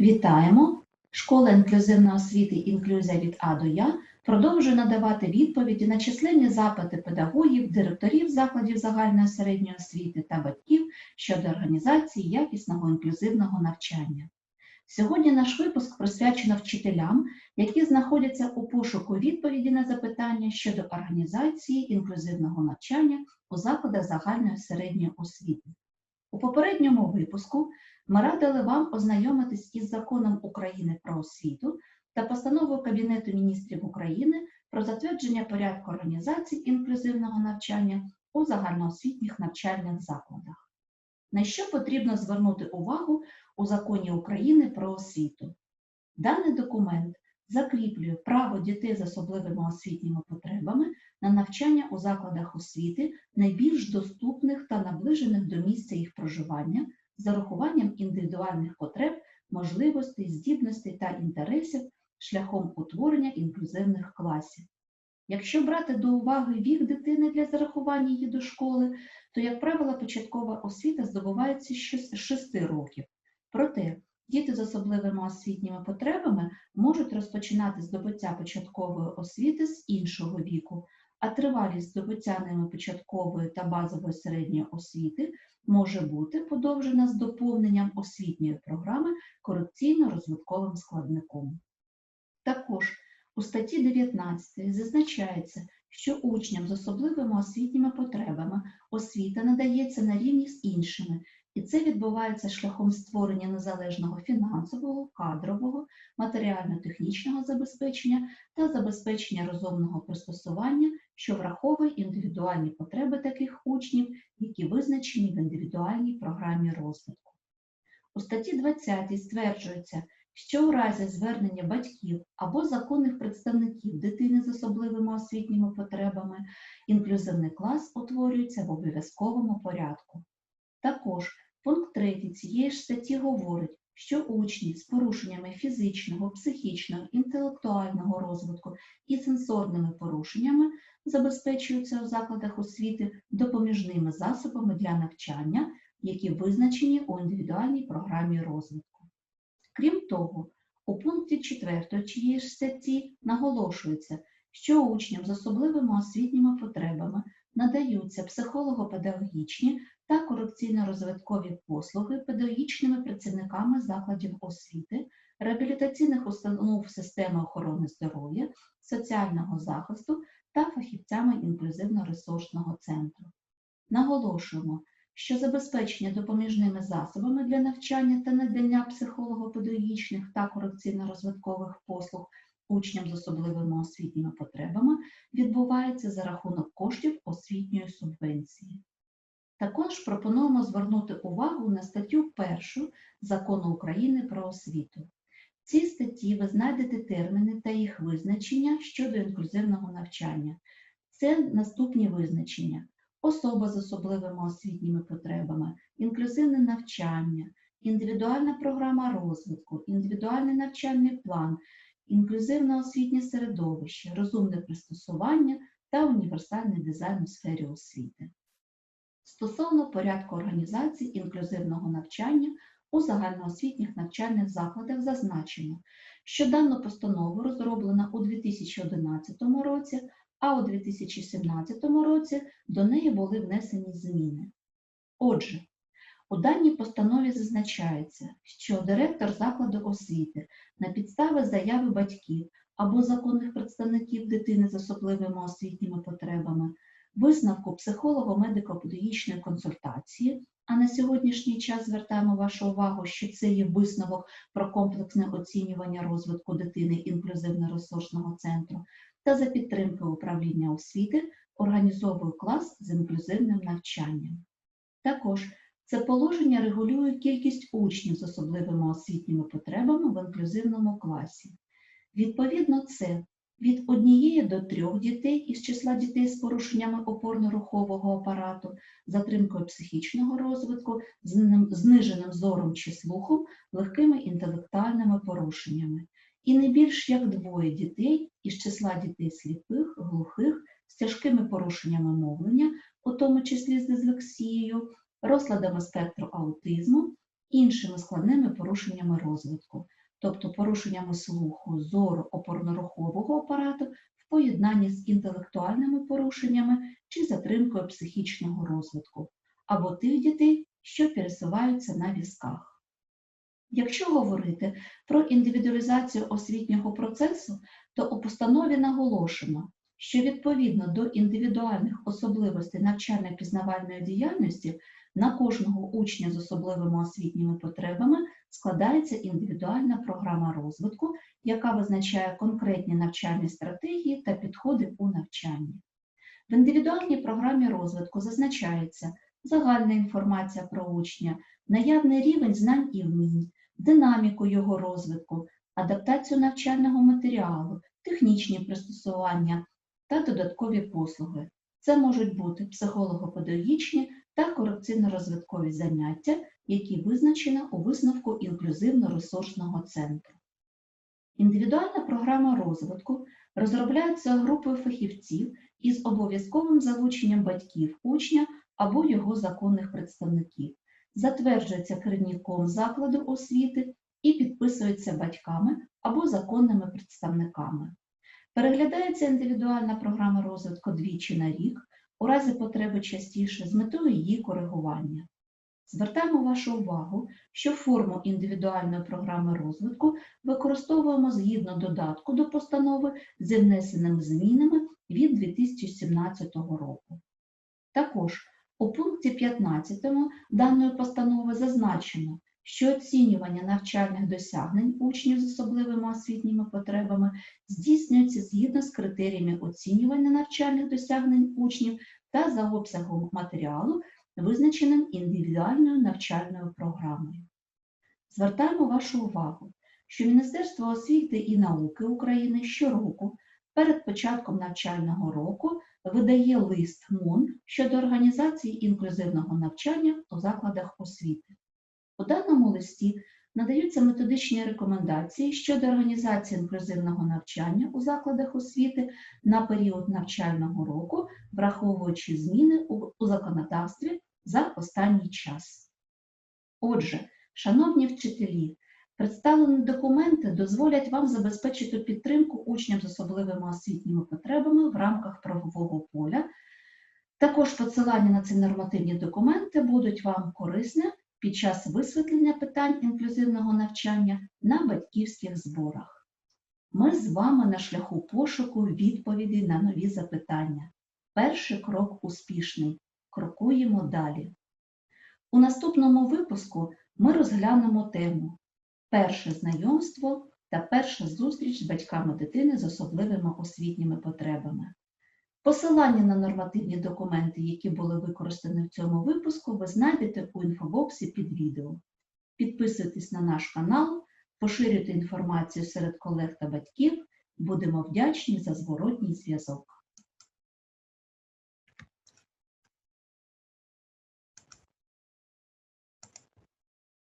Вітаємо! Школа інклюзивної освіти «Інклюзія від А до Я» продовжує надавати відповіді на численні запити педагогів, директорів закладів загальної середньої освіти та батьків щодо організації якісного інклюзивного навчання. Сьогодні наш випуск присвячено вчителям, які знаходяться у пошуку відповіді на запитання щодо організації інклюзивного навчання у закладах загальної середньої освіти. У попередньому випуску ми радили вам ознайомитись із законом України про освіту та постановою Кабінету міністрів України про затвердження порядку організації інклюзивного навчання у загальноосвітніх навчальних закладах. На що потрібно звернути увагу у законі України про освіту? Даний документ закріплює право дітей з особливими освітніми потребами на навчання у закладах освіти найбільш доступних та наближених до місця їх проживання з урахуванням індивідуальних потреб, можливостей, здібностей та інтересів шляхом утворення інклюзивних класів. Якщо брати до уваги вік дитини для зарахування її до школи, то, як правило, початкова освіта здобувається з 6 років. Проте діти з особливими освітніми потребами можуть розпочинати здобуття початкової освіти з іншого віку, а тривалість здобуття ними початкової та базової середньої освіти може бути подовжена з доповненням освітньої програми корекційно-розвитковим складником. Також у статті 19 зазначається, що учням з особливими освітніми потребами освіта надається на рівні з іншими, і це відбувається шляхом створення незалежного фінансового, кадрового, матеріально-технічного забезпечення та забезпечення розумного пристосування, що враховує індивідуальні потреби таких учнів, які визначені в індивідуальній програмі розвитку. У статті 20 стверджується, що у разі звернення батьків або законних представників дитини з особливими освітніми потребами інклюзивний клас утворюється в обов'язковому порядку. Також пункт 3 цієї ж статті говорить, що учні з порушеннями фізичного, психічного, інтелектуального розвитку і сенсорними порушеннями забезпечуються у закладах освіти допоміжними засобами для навчання, які визначені у індивідуальній програмі розвитку. Крім того, у пункті 4 цієї ж статті наголошується, що учням з особливими освітніми потребами надаються психолого-педагогічні та корекційно-розвиткові послуги педагогічними працівниками закладів освіти, реабілітаційних установ системи охорони здоров'я, соціального захисту та фахівцями інклюзивно-ресурсного центру. Наголошуємо, що забезпечення допоміжними засобами для навчання та надання психолого-педагогічних та корекційно-розвиткових послуг учням з особливими освітніми потребами відбувається за рахунок коштів освітньої субвенції. Також пропонуємо звернути увагу на статтю 1 Закону України про освіту. В цій статті ви знайдете терміни та їх визначення щодо інклюзивного навчання. Це наступні визначення: особа з особливими освітніми потребами, інклюзивне навчання, індивідуальна програма розвитку, індивідуальний навчальний план, інклюзивне освітнє середовище, розумне пристосування та універсальний дизайн у сфері освіти. Стосовно порядку організації інклюзивного навчання у загальноосвітніх навчальних закладах зазначено, що дану постанову розроблено у 2011 році, а у 2017 році до неї були внесені зміни. Отже, у даній постанові зазначається, що директор закладу освіти на підстави заяви батьків або законних представників дитини з особливими освітніми потребами, висновку психолого-медико-педагогічної консультації, а на сьогоднішній час звертаємо вашу увагу, що це є висновок про комплексне оцінювання розвитку дитини інклюзивно-ресурсного центру, та за підтримки управління освіти організовує клас з інклюзивним навчанням. Також це положення регулює кількість учнів з особливими освітніми потребами в інклюзивному класі. Відповідно, це від однієї до трьох дітей із числа дітей з порушеннями опорно-рухового апарату, затримкою психічного розвитку, зниженим зором чи слухом, легкими інтелектуальними порушеннями. І не більш як двоє дітей із числа дітей сліпих, глухих, з тяжкими порушеннями мовлення, у тому числі з дислексією, розладами спектру аутизму іншими складними порушеннями розвитку, тобто порушеннями слуху, зору, опорно-рухового апарату в поєднанні з інтелектуальними порушеннями чи затримкою психічного розвитку, або тих дітей, що пересуваються на візках. Якщо говорити про індивідуалізацію освітнього процесу, то у постанові наголошено, що відповідно до індивідуальних особливостей навчально-пізнавальної діяльності на кожного учня з особливими освітніми потребами складається індивідуальна програма розвитку, яка визначає конкретні навчальні стратегії та підходи у навчанні. В індивідуальній програмі розвитку зазначається загальна інформація про учня, наявний рівень знань і вмінь, динаміку його розвитку, адаптацію навчального матеріалу, технічні пристосування та додаткові послуги. Це можуть бути психолого-педагогічні та корекційно-розвиткові заняття, які визначені у висновку інклюзивно-ресурсного центру. Індивідуальна програма розвитку розробляється групою фахівців із обов'язковим залученням батьків учня або його законних представників, затверджується керівником закладу освіти і підписується батьками або законними представниками. Переглядається індивідуальна програма розвитку двічі на рік, у разі потреби частіше з метою її коригування. Звертаємо вашу увагу, що форму індивідуальної програми розвитку використовуємо згідно додатку до постанови з внесеними змінами від 2017 року. Також у пункті 15 даної постанови зазначено, що оцінювання навчальних досягнень учнів з особливими освітніми потребами здійснюється згідно з критеріями оцінювання навчальних досягнень учнів та за обсягом матеріалу, визначеним індивідуальною навчальною програмою. Звертаємо вашу увагу, що Міністерство освіти і науки України щороку перед початком навчального року видає лист МОН щодо організації інклюзивного навчання у закладах освіти. У даному листі надаються методичні рекомендації щодо організації інклюзивного навчання у закладах освіти на період навчального року, враховуючи зміни у, законодавстві за останній час. Отже, шановні вчителі, представлені документи дозволять вам забезпечити підтримку учням з особливими освітніми потребами в рамках правового поля. Також посилання на ці нормативні документи будуть вам корисні під час висвітлення питань інклюзивного навчання на батьківських зборах. Ми з вами на шляху пошуку відповідей на нові запитання. Перший крок успішний. Крокуємо далі. У наступному випуску ми розглянемо тему Перше знайомство та перша зустріч з батьками дитини з особливими освітніми потребами. Посилання на нормативні документи, які були використані в цьому випуску, ви знайдете у інфобоксі під відео. Підписуйтесь на наш канал, поширюйте інформацію серед колег та батьків. Будемо вдячні за зворотній зв'язок.